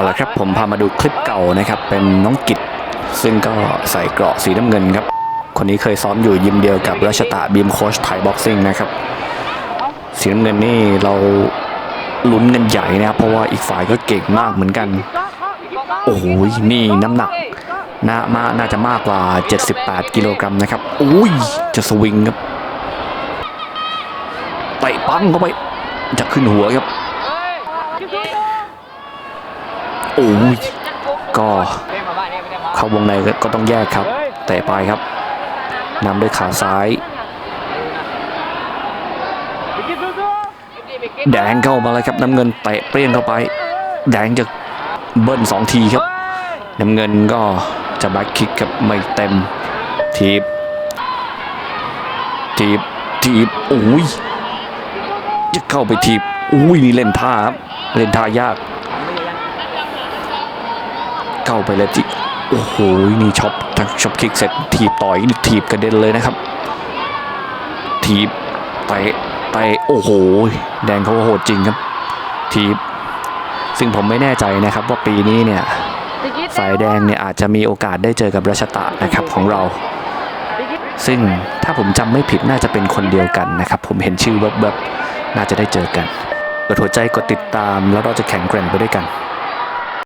เอาละครับผมพามาดูคลิปเก่านะครับเป็นน้องกิจซึ่งก็ใส่เกราะสีน้ำเงินครับ คนนี้เคยซ้อมอยู่ยิมเดียวกับรัชตะบีมโคชไทยบ็อกซิ่งนะครับสีน้ำเงินนี่เราลุ้นกันใหญ่นะครับ เพราะว่าอีกฝ่ายก็เก่งมากเหมือนกัน โอ้โหนี่น้ำหนักน่ามาน่าจะมากกว่า 78 กิโลกรัมนะครับอุ้ยจะสวิงครับเตะปังเข้าไปจะขึ้นหัวครับ โอ้ยก็เข้าวงในก็ต้องแยกครับเตะไปครับนำด้วยขาซ้าย แดงเข้ามาเลยครับน้ำเงินเตะเปรี้ยงเข้าไป แดงจะเบิ้ลสองทีครับ น้ำเงินก็จะแบ็คคิกครับไม่เต็มทีบทีบทีบโอ้ยจะเข้าไปทีบอุ้ยนี่เล่นท่าครับเล่นท่ายาก เข้าไปแล้วจิโอ้โหนี่ช็อปทั้งช็อปคิกเสร็จทีบต่อยนี่ทีบกระเด็นเลยนะครับทีบไปไปโอ้โห แดงเขาโหดจริงครับทีบ ซึ่งผมไม่แน่ใจนะครับว่าปีนี้เนี่ยฝ่ายแดงเนี่ยอาจจะมีโอกาสได้เจอกับรัชตะนะครับของเรา ซึ่งถ้าผมจำไม่ผิดน่าจะเป็นคนเดียวกันนะครับ ผมเห็นชื่อแวบๆน่าจะได้เจอกันกดหัวใจกดติดตามแล้วเราจะแข่งแกร่งไปด้วยกัน